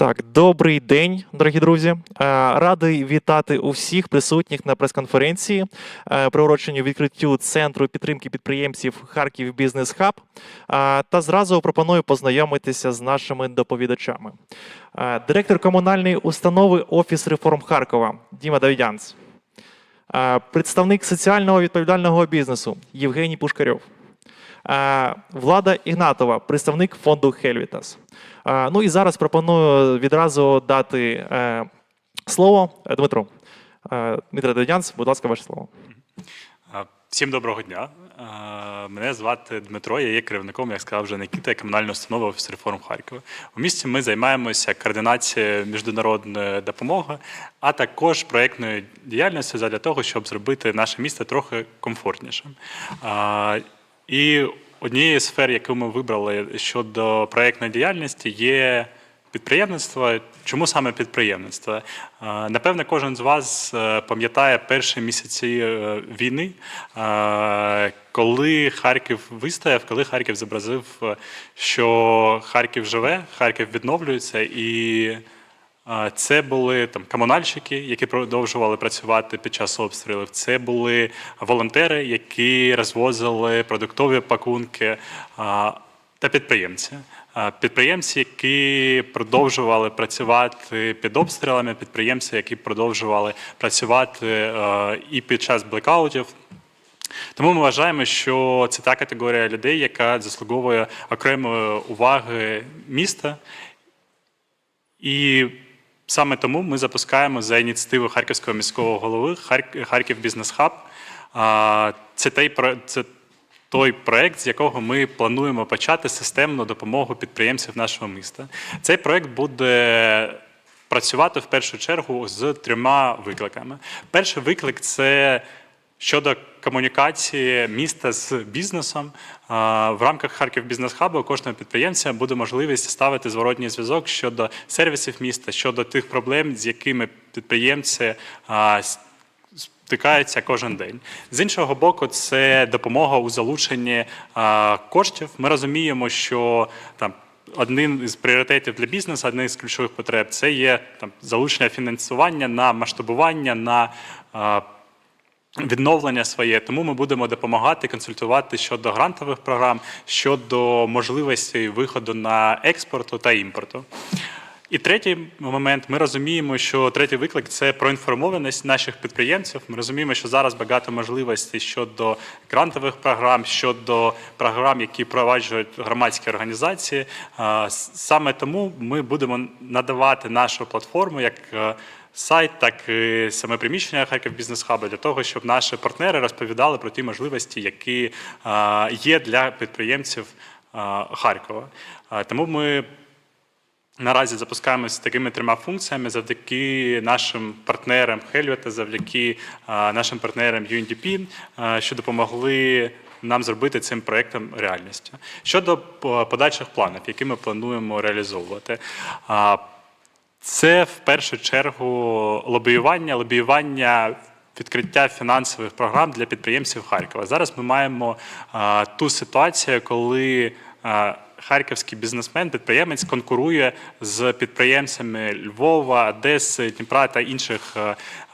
Так, добрий день, дорогі друзі. Е, Радий вітати усіх присутніх на прес-конференції, е, приуроченій відкриттю центру підтримки підприємців Харків Бізнес Хаб. Е, Та зразу пропоную познайомитися з нашими доповідачами. Директор комунальної установи Офіс реформ Харкова Діма Давідянц. Представник соціального відповідального бізнесу Євгеній Пушкарьов. Е, Влада Ігнатова, представник фонду Хельвітас. Е, Ну і зараз пропоную відразу дати е, слово Дмитру. Дмитро Дедянц, будь ласка, ваше слово. Всім доброго дня. Мене звати Дмитро, я є керівником, як сказав вже Никіта, комунальної установи Офіс реформ Харкова. У місті ми займаємося координацією міжнародної допомоги, а також проєктною діяльністю для того, щоб зробити наше місто трохи комфортнішим. І однією з сфер, яку ми вибрали щодо проєктної діяльності, є Підприємництво. Чому саме підприємництво? Е, Напевне, кожен з вас е, пам'ятає перші місяці е, війни, коли Харків вистояв, коли Харків зобразив, що Харків живе, Харків відновлюється, і це були там комунальщики, які продовжували працювати під час обстрілів. Це були волонтери, які розвозили продуктові пакунки та підприємці. Підприємці, які продовжували працювати під обстрілами, підприємці, які продовжували працювати і під час блекаутів. Тому ми вважаємо, що це та категорія людей, яка заслуговує окремої уваги міста. І саме тому ми запускаємо за ініціативи Харківського міського голови Харків Бізнес Хаб. Це той це той проект, з якого ми плануємо почати системну допомогу підприємців нашого міста. Цей проект буде працювати в першу чергу з трьома викликами. Перший виклик це щодо комунікації міста з бізнесом. В рамках Харків Бізнес Хабу кожного підприємця буде можливість ставити зворотній зв'язок щодо сервісів міста, щодо тих проблем, з якими підприємці стикаються кожен день. З іншого боку, це допомога у залученні коштів. Ми розуміємо, що там. Одним із пріоритетів для бізнесу, одним із ключових потреб, це є там залучення фінансування на масштабування, на відновлення своє. Тому ми будемо допомагати консультувати щодо грантових програм, щодо можливості виходу на експорту та імпорту. І третій момент, ми розуміємо, що третій виклик це проінформованість наших підприємців. Ми розуміємо, що зараз багато можливостей щодо грантових програм, щодо програм, які впроваджують громадські організації. Саме тому ми будемо надавати нашу платформу як е, сайт, так і саме приміщення Харків Бізнес Хабу для того, щоб наші партнери розповідали про ті можливості, які є для підприємців Харкова. Тому ми Наразі запускаємося такими трьома функціями завдяки нашим партнерам Хельвета, завдяки нашим партнерам UNDP, що допомогли нам зробити цим проектом реальністю. Щодо подальших планів, які ми плануємо реалізовувати. Це в першу чергу лобіювання, лобіювання відкриття фінансових програм для підприємців Харкова. Зараз ми маємо а, ту ситуацію, коли а, харківський бізнесмен, підприємець конкурує з підприємцями Львова, Одеси, Дніпра та інших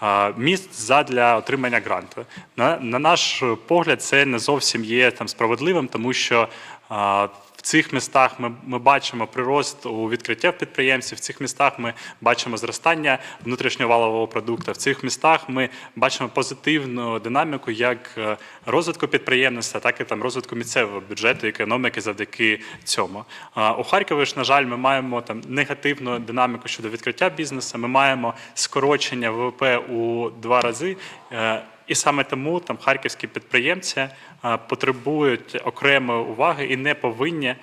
а, міст задля отримання гранту. На, на наш погляд, це не зовсім є там справедливим, тому що а, цих містах ми, ми бачимо прирост у відкриття підприємців. В цих містах ми бачимо зростання внутрішнього валового продукту. В цих містах ми бачимо позитивну динаміку як е, розвитку підприємництва, так і там розвитку місцевого бюджету, економіки завдяки цьому. А У Харкові ж, на жаль, ми маємо там негативну динаміку щодо відкриття бізнесу. Ми маємо скорочення ВВП у два рази. І саме тому там харківські підприємці е, потребують окремої уваги і не повинні е,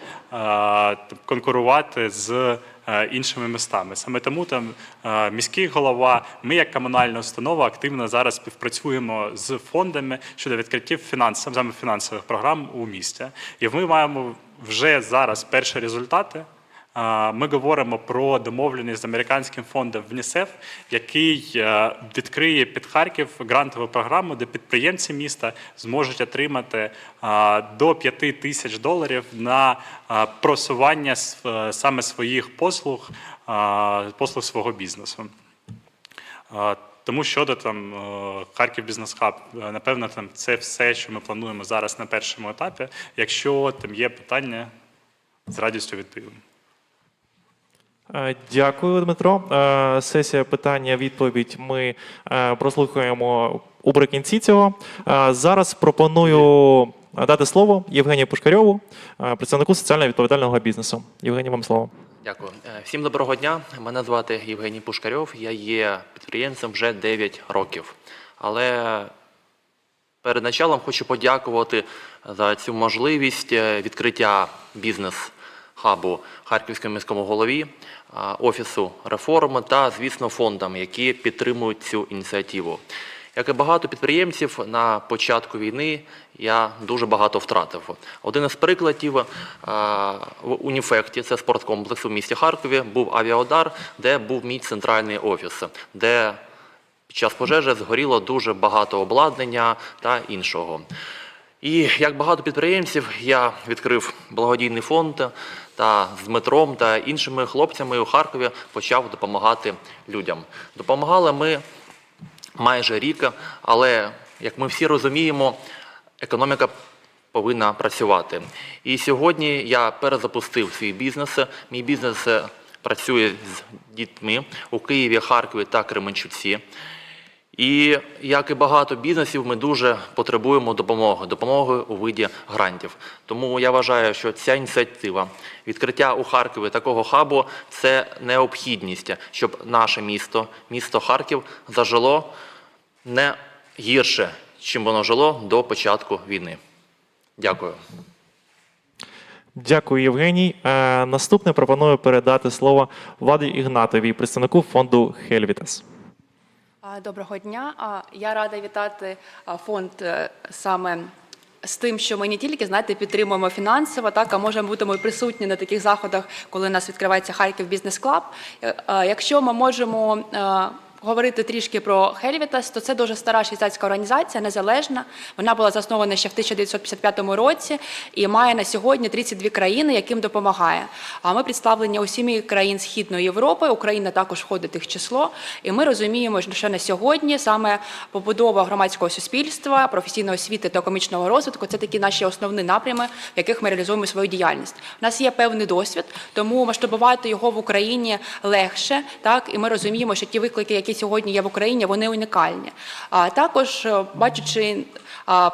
конкурувати з е, іншими містами. Саме тому там міський голова, ми як комунальна установа активно зараз співпрацюємо з фондами щодо відкриттів фінансів, фінансових програм у місті. І ми маємо вже зараз перші результати. Ми говоримо про домовленість з американським фондом ВНІСЕФ, який е, відкриє під Харків грантову програму, де підприємці міста зможуть отримати до 5 тисяч доларів на просування е, саме своїх послуг, послуг свого бізнесу. Тому щодо там е, Харків Бізнес Хаб, е, напевно, там це все, що ми плануємо зараз на першому етапі. Якщо там є питання, з радістю відповім. Е, Дякую, Дмитро. Е, Сесія питання, відповідь ми е, прослухаємо наприкінці цього. Зараз пропоную дати слово Євгенію Пушкарьову, представнику соціально відповідального бізнесу. Євгеній, вам слово. Дякую. Всім доброго дня. Мене звати Євгеній Пушкарьов. Я є підприємцем вже 9 років. Але перед началом хочу подякувати за цю можливість відкриття бізнес-хабу Харківському міському голові, Офісу реформи та, звісно, фондам, які підтримують цю ініціативу. Як і багато підприємців, на початку війни я дуже багато втратив. Один із прикладів в Уніфекті, це спорткомплекс у місті Харкові, був авіаудар, де був мій центральний офіс, де під час пожежі згоріло дуже багато обладнання та іншого. І як багато підприємців, я відкрив благодійний фонд та з Дмитром та іншими хлопцями у Харкові почав допомагати людям. Допомагали ми майже рік, але як ми всі розуміємо, економіка повинна працювати. І сьогодні я перезапустив свій бізнес. Мій бізнес е, працює з дітьми у Києві, Харкові та Кременчуці. І як і багато бізнесів, ми дуже потребуємо допомоги, допомоги у виді грантів. Тому я вважаю, що ця ініціатива відкриття у Харкові такого хабу це необхідність, щоб наше місто, місто Харків, зажило не гірше, чим воно жило до початку війни. Дякую. Дякую, Євгеній. Е, Наступне пропоную передати слово Владі Ігнатовій, представнику фонду Хельвітас. Доброго дня. Я рада вітати фонд е, саме з тим, що ми не тільки знаєте, підтримуємо фінансово, так а можемо бути присутні на таких заходах, коли у нас відкривається Харків Бізнес Клаб. Е, Якщо ми можемо е, говорити трішки про Хельвітас, то це дуже стара швейцарська організація, незалежна. Вона була заснована ще в 1955 році і має на сьогодні 32 країни, яким допомагає. А ми представлені у сім'ї країн Східної Європи. Україна також входить в їх число. І ми розуміємо, що на сьогодні саме побудова громадського суспільства, професійної освіти та економічного розвитку це такі наші основні напрями, в яких ми реалізуємо свою діяльність. У нас є певний досвід, тому масштабувати його в Україні легше. Так і ми розуміємо, що ті виклики, які сьогодні є в Україні, вони унікальні. А також е, бачачи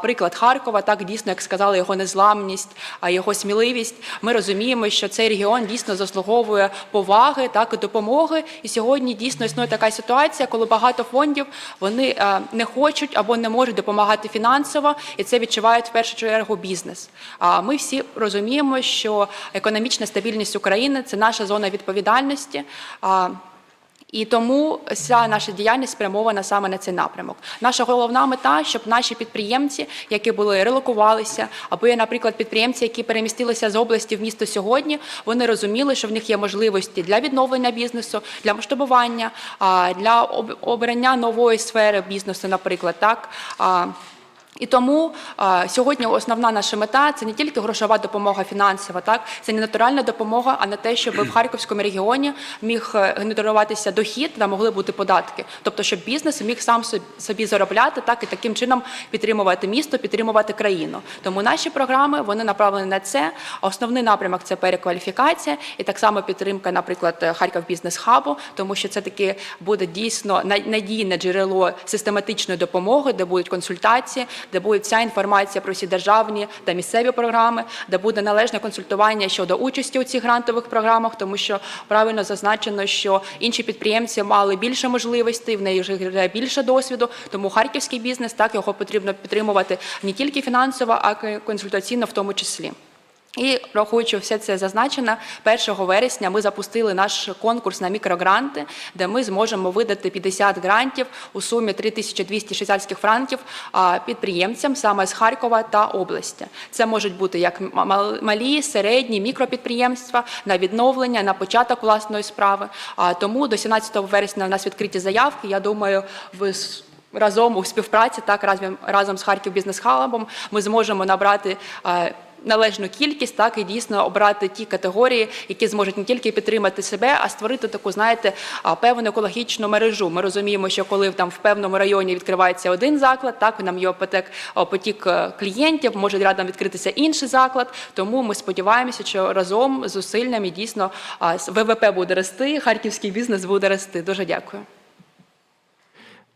приклад Харкова, так дійсно, як сказали, його незламність, а його сміливість. Ми розуміємо, що цей регіон дійсно заслуговує поваги, так і допомоги. І сьогодні дійсно існує така ситуація, коли багато фондів вони е, не хочуть або не можуть допомагати фінансово, і це відчувають в першу чергу бізнес. А ми всі розуміємо, що економічна стабільність України це наша зона відповідальності. І тому вся наша діяльність спрямована саме на цей напрямок. Наша головна мета, щоб наші підприємці, які були релокувалися, або є, наприклад, підприємці, які перемістилися з області в місто сьогодні, вони розуміли, що в них є можливості для відновлення бізнесу, для масштабування, для об- обрання нової сфери бізнесу, наприклад, так. І тому а, сьогодні основна наша мета це не тільки грошова допомога фінансова, так це не натуральна допомога, а не те, щоб в харківському регіоні міг е, генеруватися дохід та могли бути податки. Тобто, щоб бізнес міг сам собі- заробляти, так і таким чином підтримувати місто, підтримувати країну. Тому наші програми вони направлені на це. Основний напрямок це перекваліфікація і так само підтримка, наприклад, Харків бізнес хабу, тому що це таки буде дійсно надійне джерело систематичної допомоги, де будуть консультації, де буде вся інформація про всі державні та місцеві програми, де буде належне консультування щодо участі у цих грантових програмах, тому що правильно зазначено, що інші підприємці мали більше можливостей, в неї вже більше досвіду. Тому харківський бізнес так його потрібно підтримувати не тільки фінансово, а й консультаційно в тому числі. І рахуючи все це зазначено, 1 вересня ми запустили наш конкурс на мікрогранти, де ми зможемо видати 50 грантів у сумі 3200 швейцарських франків підприємцям саме з Харкова та області. Це можуть бути як малі, середні, мікропідприємства на відновлення, на початок власної справи. Тому до 17 вересня у нас відкриті заявки. Я думаю, ви разом у співпраці, так разом, з Харків Бізнес Хабом ми зможемо набрати. Належну кількість, так і дійсно обрати ті категорії, які зможуть не тільки підтримати себе, а створити таку, знаєте, певну екологічну мережу. Ми розуміємо, що коли там в певному районі відкривається один заклад, так нам є потік, потік е, клієнтів, може рядом відкритися інший заклад. Тому ми сподіваємося, що разом з зусиллями дійсно ВВП буде рости, харківський бізнес буде рости. Дуже дякую.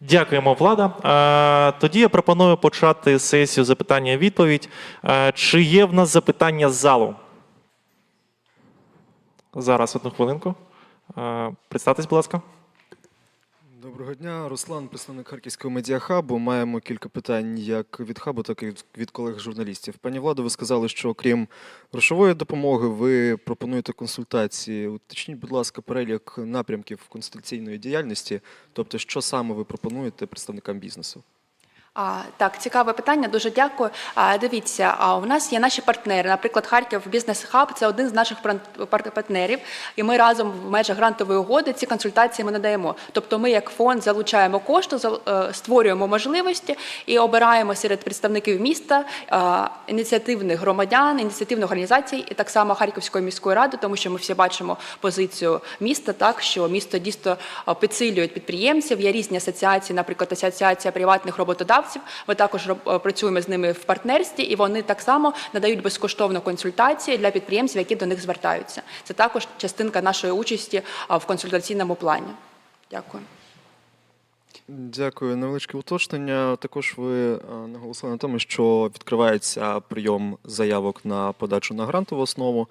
Дякуємо, Влада. Е, Тоді я пропоную почати сесію запитання-відповідь. Е, Чи є в нас запитання з залу? Зараз одну хвилинку. Е, Представтесь, будь ласка. Доброго дня, Руслан, представник Харківського медіахабу. Маємо кілька питань як від хабу, так і від колег-журналістів. Пані Владо, ви сказали, що окрім грошової допомоги, ви пропонуєте консультації. Уточніть, будь ласка, перелік напрямків консультаційної діяльності, тобто, що саме ви пропонуєте представникам бізнесу? А, так, цікаве питання. Дуже дякую. А, дивіться, а у нас є наші партнери. Наприклад, Харків Бізнес Хаб це один з наших партнерів, і ми разом в межах грантової угоди ці консультації ми надаємо. Тобто, ми як фонд залучаємо кошти, е, створюємо можливості і обираємо серед представників міста е, ініціативних громадян, ініціативних організацій, і так само Харківської міської ради, тому що ми всі бачимо позицію міста, так що місто дійсно е, підсилює підприємців. Є різні асоціації, наприклад, асоціація приватних роботодавців. Ми також е, працюємо з ними в партнерстві, і вони так само надають безкоштовну консультацію для підприємців, які до них звертаються. Це також частинка нашої участі в консультаційному плані. Дякую. Дякую. Невеличке уточнення. Також ви е, наголосили на тому, що відкривається прийом заявок на подачу на грантову основу,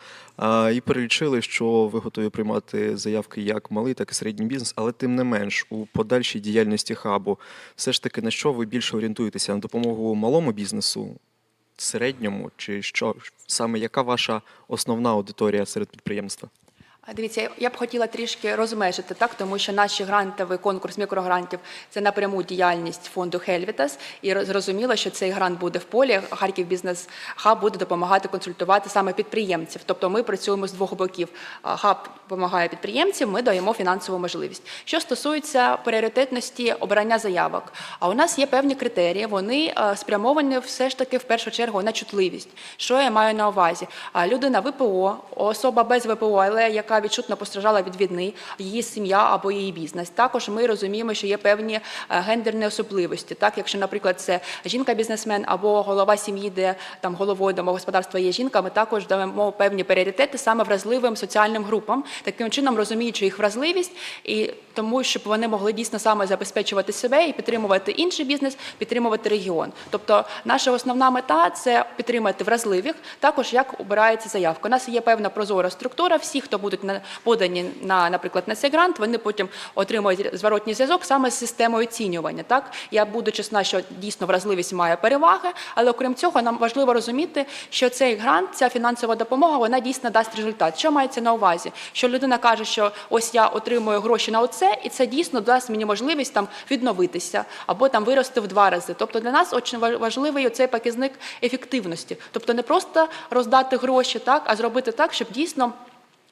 і перелічили, що ви готові приймати заявки як малий, так і середній бізнес, але тим не менш у подальшій діяльності хабу, все ж таки на що ви більше орієнтуєтеся на допомогу малому бізнесу, середньому, чи що саме яка ваша основна аудиторія серед підприємства? Дивіться, я б хотіла трішки розмежити так, тому що наш грантовий конкурс мікрогрантів це напряму діяльність фонду Хельвітас. І зрозуміло, що цей грант буде в полі. Харків бізнес хаб буде допомагати консультувати саме підприємців. Тобто ми працюємо з двох боків. Хаб допомагає підприємцям, ми даємо фінансову можливість. Що стосується пріоритетності обрання заявок, а у нас є певні критерії. Вони е, спрямовані все ж таки в першу чергу на чутливість. Що я маю на увазі? Людина ВПО, особа без ВПО, але яка відчутно постраждала від війни, її сім'я або її бізнес. Також ми розуміємо, що є певні е, гендерні особливості. Так, якщо, наприклад, це жінка-бізнесмен або голова сім'ї, де там головою домогосподарства є жінка, ми також даємо певні пріоритети саме вразливим соціальним групам, таким чином розуміючи їх вразливість і тому, щоб вони могли дійсно саме забезпечувати себе і підтримувати інший бізнес, підтримувати регіон. Тобто, наша основна мета це підтримати вразливих. Також як обирається заявка. У нас є певна прозора структура. Всі, хто будуть на подані на, наприклад, на цей грант, вони потім отримують зворотній зв'язок саме з системою оцінювання. Так я буду чесна, що дійсно вразливість має переваги, але окрім цього, нам важливо розуміти, що цей грант, ця фінансова допомога, вона дійсно дасть результат. Що мається на увазі? Що людина каже, що ось я отримую гроші на оце, і це дійсно дасть мені можливість там відновитися або там вирости в два рази. Тобто для нас дуже важливий цей показник ефективності, тобто не просто роздати гроші, так а зробити так, щоб дійсно.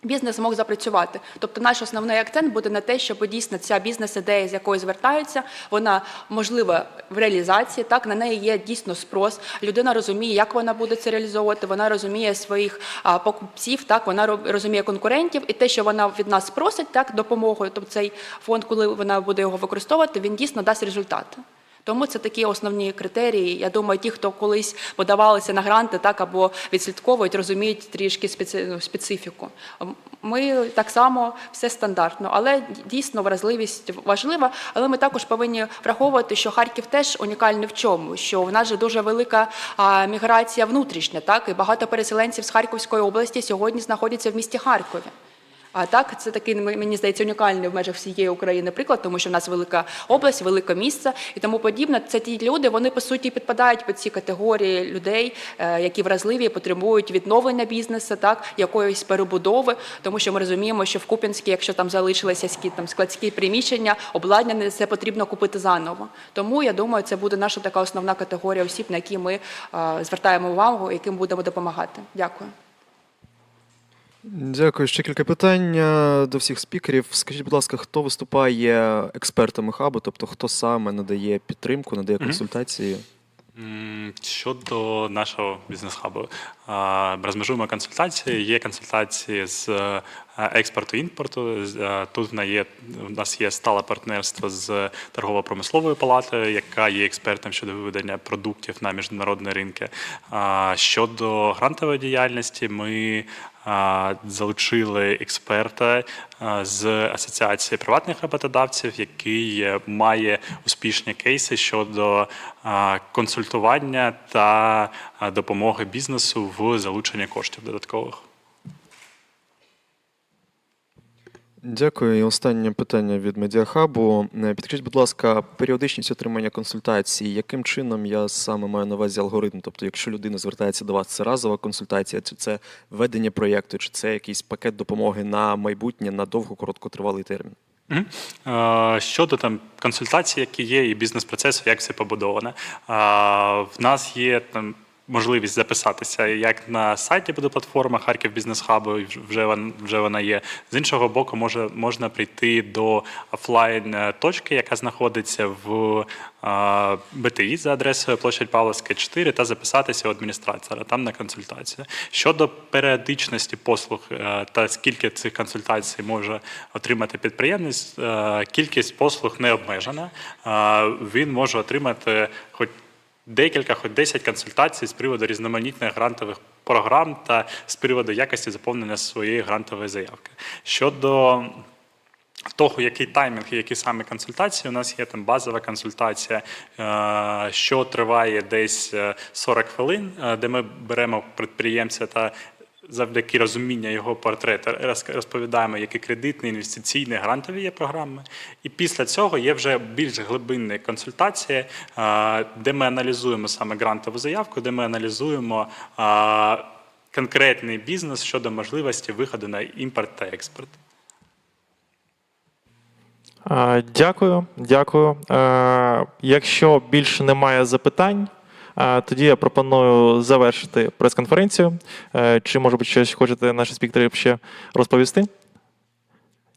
Бізнес мог запрацювати. Тобто наш основний акцент буде на те, щоб дійсно ця бізнес-ідея, з якою звертаються, вона можлива в реалізації. Так на неї є дійсно спрос. Людина розуміє, як вона буде це реалізовувати. Вона розуміє своїх покупців, так вона розуміє конкурентів, і те, що вона від нас просить, так допомогою. Тобто цей фонд, коли вона буде його використовувати, він дійсно дасть результати. Тому це такі основні критерії. Я думаю, ті, хто колись подавалися на гранти, так або відслідковують, розуміють трішки ну, специфіку. Ми так само все стандартно, але дійсно вразливість важлива. Але ми також повинні враховувати, що Харків теж унікальний в чому, що в нас же дуже велика міграція внутрішня, так і багато переселенців з Харківської області сьогодні знаходяться в місті Харкові. А так, це такий мені здається унікальний в межах всієї України приклад, тому що в нас велика область, велике місце і тому подібне. Це ті люди, вони по суті підпадають під ці категорії людей, е, які вразливі, потребують відновлення бізнесу, так якоїсь перебудови, тому що ми розуміємо, що в Куп'янській, якщо там залишилися скі- там складські приміщення, обладнання, це потрібно купити заново. Тому я думаю, це буде наша така основна категорія осіб, на які ми е, звертаємо увагу, яким будемо допомагати. Дякую. Дякую. Ще кілька питань е, до всіх спікерів. Скажіть, будь ласка, хто виступає експертами хабу, тобто хто саме надає підтримку, надає консультації? Щодо нашого бізнес-хабу, розмежуємо консультації. Є консультації з е, експорту імпорту. Е, Тут є, в нас є стале партнерство з торгово-промисловою палатою, яка є експертом щодо виведення продуктів на міжнародні ринки. Щодо грантової діяльності, ми залучили експерта з асоціації приватних роботодавців, який має успішні кейси щодо консультування та допомоги бізнесу в залученні коштів додаткових. Дякую. І останнє питання від медіахабу. Е, Підкажіть, будь ласка, періодичність отримання консультацій, яким чином я саме маю на увазі алгоритм? Тобто, якщо людина звертається до вас, це разова консультація, чи це ведення проєкту, чи це якийсь пакет допомоги на майбутнє, на довго короткотривалий термін? Е, Щодо там консультацій, які є, і бізнес-процесу, як все побудоване. Е, В нас є там. Можливість записатися як на сайті буде платформа Харків Бізнес Хабу, вже вже вона є. З іншого боку, може можна прийти до офлайн е, точки, яка знаходиться в е, БТІ за адресою площадь Павловська 4, та записатися у адміністратора там на консультацію. Щодо періодичності послуг е, та скільки цих консультацій може отримати підприємець, кількість послуг не обмежена. Він може отримати хоч декілька, хоч 10 консультацій з приводу різноманітних грантових програм та з приводу якості заповнення своєї грантової заявки. Щодо того, який таймінг і які саме консультації, у нас є там базова консультація, е, що триває десь е, 40 хвилин, е, де ми беремо підприємця та завдяки розуміння його портрету роз- розповідаємо, які кредитні, інвестиційні, грантові є програми. І після цього є вже більш глибинні консультації, е, де ми аналізуємо саме грантову заявку, де ми аналізуємо е, конкретний бізнес щодо можливості виходу на імпорт та експорт. Е, Дякую, дякую. Якщо більше немає запитань, тоді я пропоную завершити прес-конференцію. Е, Чи, може бути, щось хочете наші спікери ще розповісти?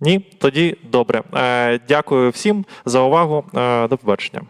Ні? Тоді добре. Е, Дякую всім за увагу. Е, До побачення.